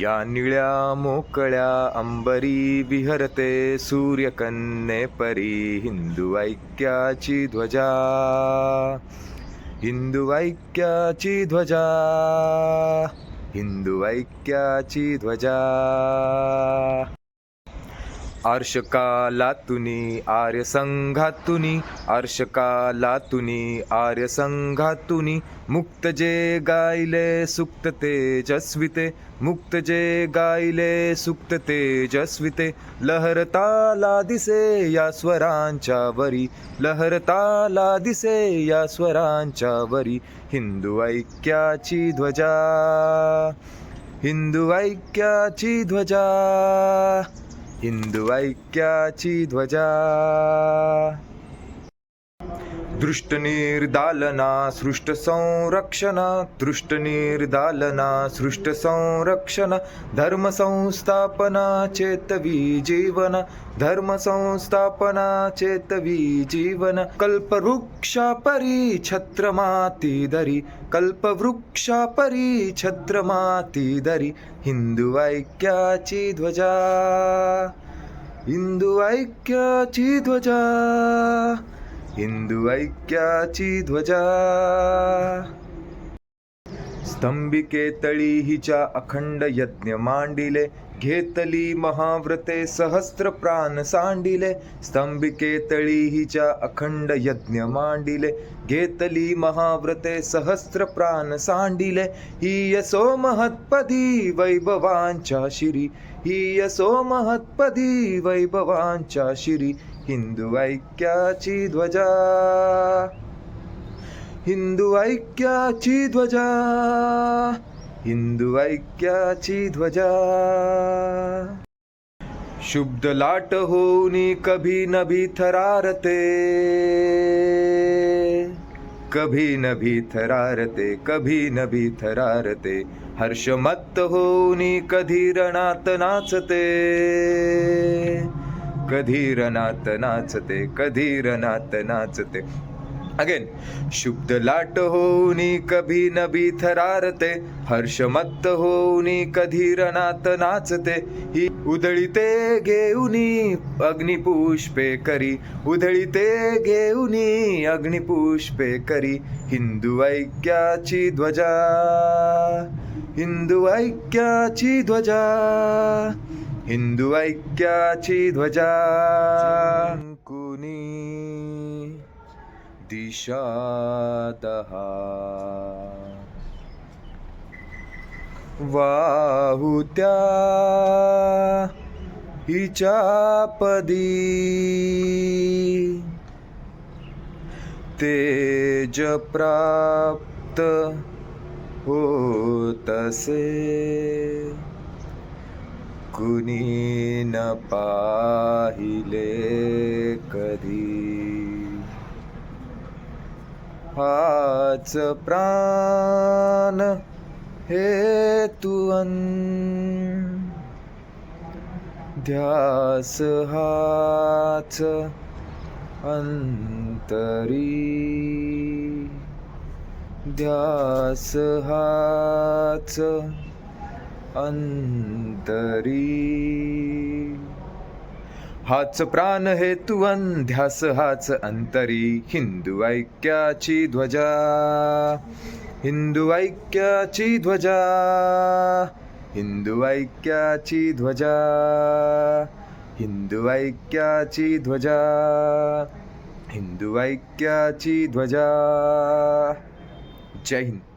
या निळ्या मोकळ्या अंबरी विहरते सूर्यकन्ये परी हिंदू ऐक्याची ध्वजा. हिंदू ऐक्याची ध्वजा. हिंदू ऐक्याची ध्वजा. आर्षकालातुनी आर्य संघातुनी आर्षकालातुनी आर्य संघातुनी मुक्त जे गायले सुक्त तेजस्विते मुक्त जे गायले सुक्त तेजस्विते लहरताला दिसे या स्वरांच्या वरी लहरताला दिसे या स्वरांच्या वरी हिंदू ऐक्याची ध्वजा हिंदू ऐक्याची ध्वजा. हिंदू ऐक्याची ध्वजा. दृष्टनिर्दालना सृष्ट संरक्षणा दृष्टनिर्दालना सृष्ट संरक्षण धर्म संस्थापना चेतवी जीवन धर्म संस्थापना चेतवी जीवन कल्पवृक्षा परी छत्रमाती दरी कल्पवृक्षा परी दरी हिंदू ऐक्याची ध्वजा। हिंदू ऐक्याची ध्वजा। हिंदू ऐक्याची ध्वजा. स्तंभिके तळी हिच्या अखंड यज्ञ मांडिले घेतली महाव्रते सहस्त्र प्राण सांडिले. स्तंभिके तळी हिच्या अखंड यज्ञ मांडिले घेतली महाव्रते सहस्त्र प्राण सांडिले. ही यसो महत्पदी वैभवांच्या शिरी ही यसो महत्पदी वैभवांच्या शिरी हिंदू ऐक्याची ध्वजा हिंदू ऐक्याची ध्वजा हिंदू ऐक्याची ध्वजा शुद्ध लाट होनी कभी नभी थरारते कभी नभी थरारते कभी नभी थरारते हर्षमत्त होनी कधी रणात नाचते कधी रनात नाचते कधी रनात नाचते. अगेन शुद्ध लाट होऊनी कभी नभी थरारते हर्षमत्त होऊनी कधी रनात नाचते. ही उधळीते घेऊनी अग्निपुष्पे करी उधळीते घेऊनी अग्निपुष्पे करी. हिंदू ऐक्याची ध्वजा हिंदू ऐक्याची ध्वजा. हिंदू ऐक्याची ध्वजा. कुणी दिशा दहा वाहुत्या हिच्या पदी तेज प्राप्त होतसे कुणी न पाहिले कधी. हाच प्राण हे तुअन. ध्यास हाच अंतरी. ध्यास हाच अंतरी। हाच प्राण हे तुवन ध्यास हाच अंतरी। हिंदू ऐक्याची ध्वजा। हिंदू ऐक्याची ध्वजा। हिंदू ऐक्याची ध्वजा। हिंदू ऐक्याची ध्वजा। हिंदू ऐक्याची ध्वजा। जय हिंद।